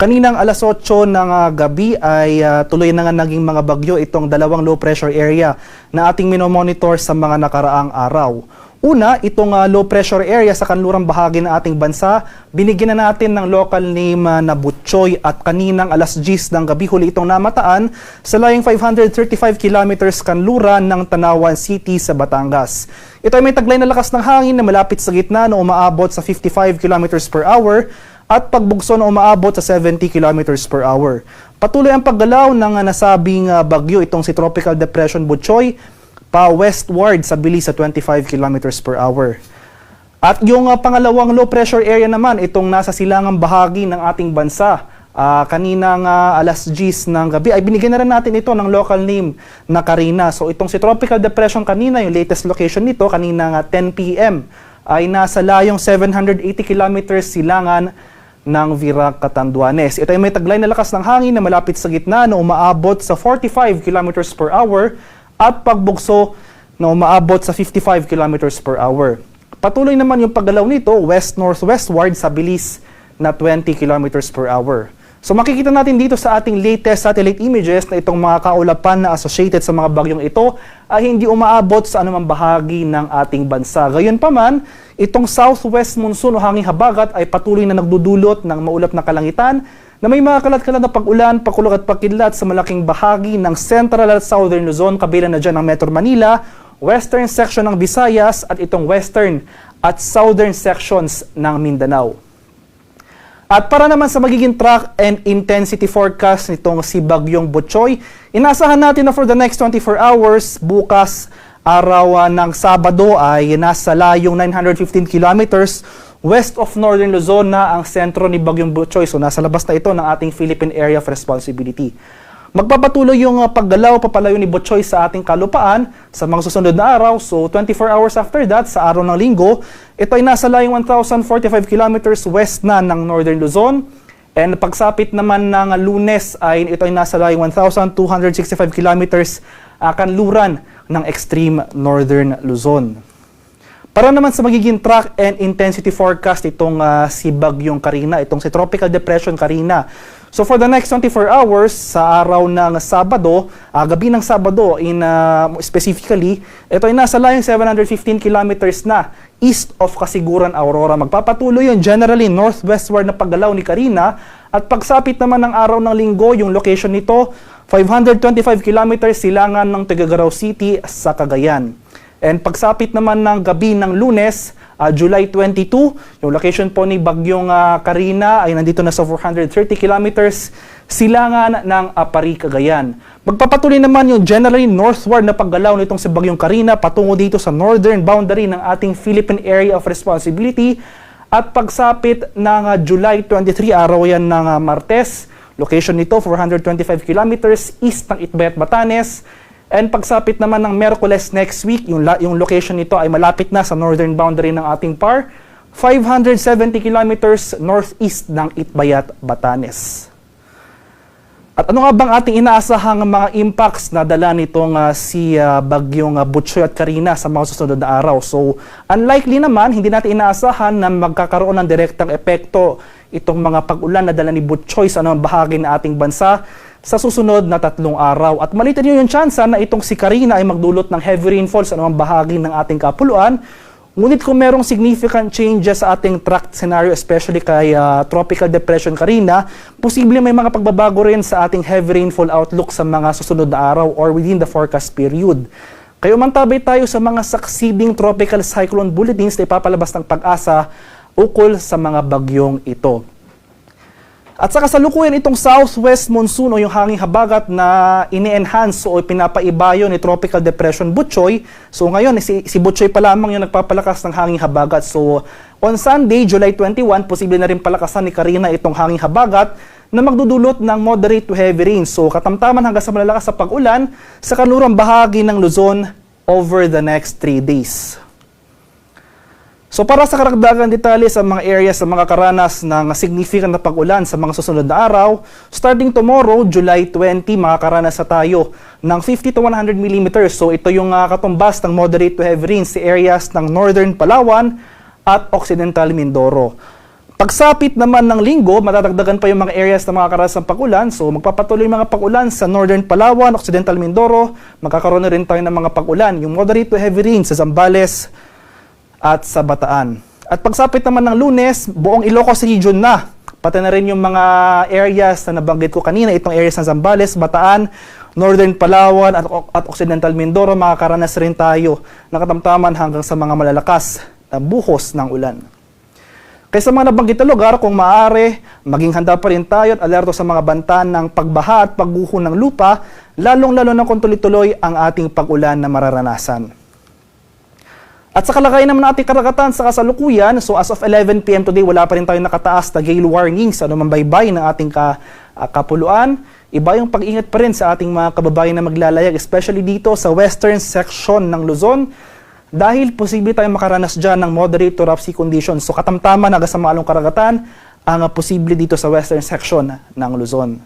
Kaninang alas 8 ng ah, gabi ay ah, tuloy na nga naging mga bagyo itong dalawang low pressure area na ating minomonitor sa mga nakaraang araw. Una, itong ah, low pressure area sa kanlurang bahagi ng ating bansa, binigyan na natin ng local name ah, na Butchoy at kaninang alas 10 ng gabi huli itong namataan sa layong 535 kilometers kanluran ng Tanawan City sa Batangas. Ito ay may taglay na lakas ng hangin na malapit sa gitna na umaabot sa 55 kilometers per hour at pagbugso na umaabot sa 70 kilometers per hour. Patuloy ang paggalaw ng ah, nasabing ah, bagyo itong si Tropical Depression Butchoy pa westward sa bilis sa 25 kilometers per hour. At yung ah, pangalawang low pressure area naman, itong nasa silangang bahagi ng ating bansa. Ah, kaninang ah, alas 10 ng gabi ay binigyan na rin natin ito ng local name na Karina. So itong si Tropical Depression kanina, yung latest location nito, kanina nga 10 p.m. ay nasa layong 780 kilometers silangan ng Virac, Catanduanes. Ito ay may taglay na lakas ng hangin na malapit sa gitna na umaabot sa 45 kilometers per hour at pagbugso na umaabot sa 55 kilometers per hour. Patuloy naman yung paggalaw nito west-northwestward sa bilis na 20 kilometers per hour. So makikita natin dito sa ating latest satellite images na itong mga kaulapan na associated sa mga bagyong ito ay hindi umaabot sa anumang bahagi ng ating bansa. Gayunpaman, itong southwest monsoon o hanging habagat ay patuloy na nagdudulot ng maulap na kalangitan na may mga kalat-kalat na pag-ulan, pakulog at pagkidlat sa malaking bahagi ng Central at Southern Luzon, kabilang na dyan ng Metro Manila, western section ng Visayas at itong western at southern sections ng Mindanao. At para naman sa magiging track and intensity forecast nitong si Bagyong Butchoy, inasahan natin na for the next 24 hours, bukas araw ah, ng Sabado ay nasa layong 915 kilometers west of Northern Luzon na ang sentro ni Bagyong Butchoy. So nasa labas na ito ng ating Philippine Area of Responsibility. Magpapatuloy yung uh, paggalaw papalayo ni Butchoy sa ating kalupaan sa mga susunod na araw. So 24 hours after that, sa araw ng linggo, ito ay nasa layong 1,045 kilometers west na ng Northern Luzon. And pagsapit naman ng lunes ay ito ay nasa layong 1,265 kilometers uh, kanluran ng extreme Northern Luzon. Para naman sa magiging track and intensity forecast itong ah, si Bagyong Karina, itong si Tropical Depression Karina. So for the next 24 hours sa araw ng Sabado, ah, gabi ng Sabado in ah, specifically, ito ay nasa layong 715 kilometers na east of Kasiguran, Aurora. Magpapatuloy yun generally northwestward na paggalaw ni Karina at pagsapit naman ng araw ng linggo, yung location nito 525 kilometers silangan ng Tagagaraw City sa Cagayan. And pagsapit naman ng gabi ng lunes, ah, July 22, yung location po ni Bagyong ah, Karina ay nandito na sa 430 kilometers. Silangan ng Apari, Cagayan. Magpapatuloy naman yung generally northward na paggalaw nitong si Bagyong Karina patungo dito sa northern boundary ng ating Philippine Area of Responsibility. At pagsapit ng ah, July 23, araw yan ng ah, Martes, location nito 425 kilometers east ng Itbayat, Batanes, And pagsapit naman ng Merkules next week, yung, yung location nito ay malapit na sa northern boundary ng ating PAR, 570 kilometers northeast ng Itbayat, Batanes. At ano nga bang ating inaasahang mga impacts na dala nitong ah, si ah, Bagyong uh, Butchoy at Karina sa mga susunod na araw? So, unlikely naman, hindi natin inaasahan na magkakaroon ng direktang epekto itong mga pag-ulan na dala ni Butchoy sa anumang bahagi ng ating bansa sa susunod na tatlong araw. At malitan nyo yung tsansa na itong si Karina ay magdulot ng heavy rainfall sa anumang bahagi ng ating kapuluan. Ngunit kung merong significant changes sa ating track scenario, especially kay ah, Tropical Depression Karina, posible may mga pagbabago rin sa ating heavy rainfall outlook sa mga susunod na araw or within the forecast period. Kaya umantabay tayo sa mga succeeding tropical cyclone bulletins na ipapalabas ng pag-asa ukol sa mga bagyong ito. At sa kasalukuyan itong southwest monsoon o yung hanging habagat na ini-enhance o pinapaibayo ni Tropical Depression Butchoy. So ngayon, si, si Butchoy pa lamang yung nagpapalakas ng hanging habagat. So on Sunday, July 21, posible na rin palakasan ni Karina itong hanging habagat na magdudulot ng moderate to heavy rain. So katamtaman hanggang sa malalakas sa pag-ulan sa kanlurang bahagi ng Luzon over the next 3 days. So para sa karagdagan detalye sa mga areas sa mga karanas ng significant na pag-ulan sa mga susunod na araw, starting tomorrow, July 20, makakaranas sa tayo ng 50 to 100 mm. So ito yung uh, katumbas ng moderate to heavy rain sa areas ng northern Palawan at occidental Mindoro. Pagsapit naman ng linggo, matatagdagan pa yung mga areas na makakarasang pagulan. So magpapatuloy yung mga pagulan sa Northern Palawan, Occidental Mindoro. Magkakaroon na rin tayo ng mga pagulan. Yung moderate to heavy rain sa Zambales at sa Bataan. At pagsapit naman ng lunes, buong Ilocos region na. Pati na rin yung mga areas na nabanggit ko kanina, itong areas ng Zambales, Bataan, Northern Palawan at, at Occidental Mindoro, makakaranas rin tayo ng katamtaman hanggang sa mga malalakas na buhos ng ulan. Kaya sa mga nabanggit na lugar, kung maaari, maging handa pa rin tayo at alerto sa mga banta ng pagbaha at pagguho ng lupa, lalong-lalo na kung tuloy-tuloy ang ating pag-ulan na mararanasan. At sa kalagayan naman ng ating karagatan sa kasalukuyan, so as of 11 p.m. today, wala pa rin tayo nakataas na gale warning sa anumang baybay ng ating ka, ah, kapuluan. Iba yung pag-ingat pa rin sa ating mga kababayan na maglalayag, especially dito sa western section ng Luzon, dahil posible tayong makaranas dyan ng moderate to rough sea conditions. So katamtaman hanggang sa karagatan, ang posible dito sa western section ng Luzon.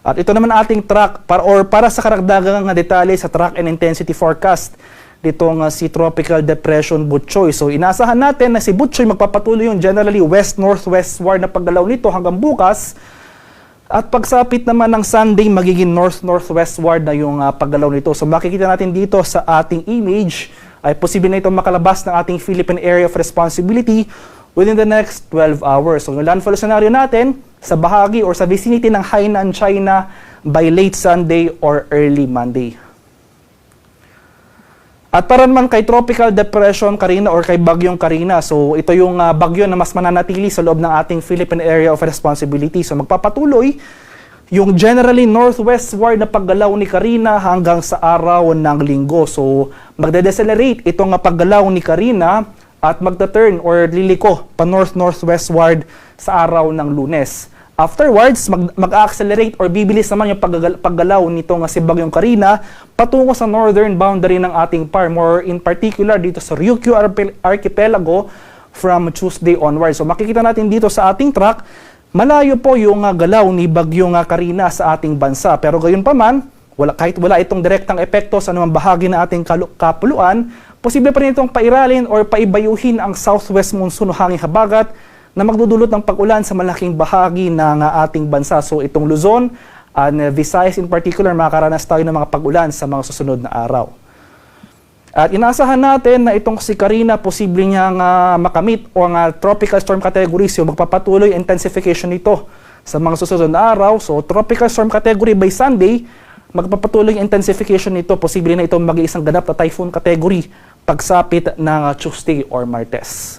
At ito naman ating track para or para sa karagdagang detalye sa track and intensity forecast nitong uh, si Tropical Depression Butchoy. So inasahan natin na si Butchoy magpapatuloy yung generally west-northwestward na paggalaw nito hanggang bukas. At pagsapit naman ng Sunday, magiging north-northwestward na yung uh, paggalaw nito. So makikita natin dito sa ating image ay posible na itong makalabas ng ating Philippine Area of Responsibility within the next 12 hours. So yung landfall scenario natin sa bahagi or sa vicinity ng Hainan, China by late Sunday or early Monday. At para naman kay Tropical Depression Karina or kay Bagyong Karina, so ito yung ah, bagyo na mas mananatili sa loob ng ating Philippine Area of Responsibility. So magpapatuloy yung generally northwestward na paggalaw ni Karina hanggang sa araw ng linggo. So magde-decelerate itong ah, paggalaw ni Karina at magta-turn or liliko pa north-northwestward sa araw ng lunes. Afterwards, mag- mag-accelerate or bibilis naman yung paggal- paggalaw nito nga si Bagyong Karina patungo sa northern boundary ng ating PAR, more in particular dito sa Ryukyu Archipelago from Tuesday onward. So makikita natin dito sa ating track, malayo po yung uh, galaw ni Bagyong uh, Karina sa ating bansa. Pero gayon pa man, wala, kahit wala itong direktang epekto sa anumang bahagi ng ating kapuluan, posible pa rin itong pairalin or paibayuhin ang southwest monsoon o hanging habagat na magdudulot ng pag-ulan sa malaking bahagi ng ating bansa. So itong Luzon and uh, Visayas in particular, makakaranas tayo ng mga pag-ulan sa mga susunod na araw. At inaasahan natin na itong si Karina posible niyang uh, makamit o ang uh, tropical storm category. So magpapatuloy intensification nito sa mga susunod na araw. So tropical storm category by Sunday, magpapatuloy intensification nito. Posible na itong mag-iisang ganap na typhoon category pagsapit ng uh, Tuesday or Martes.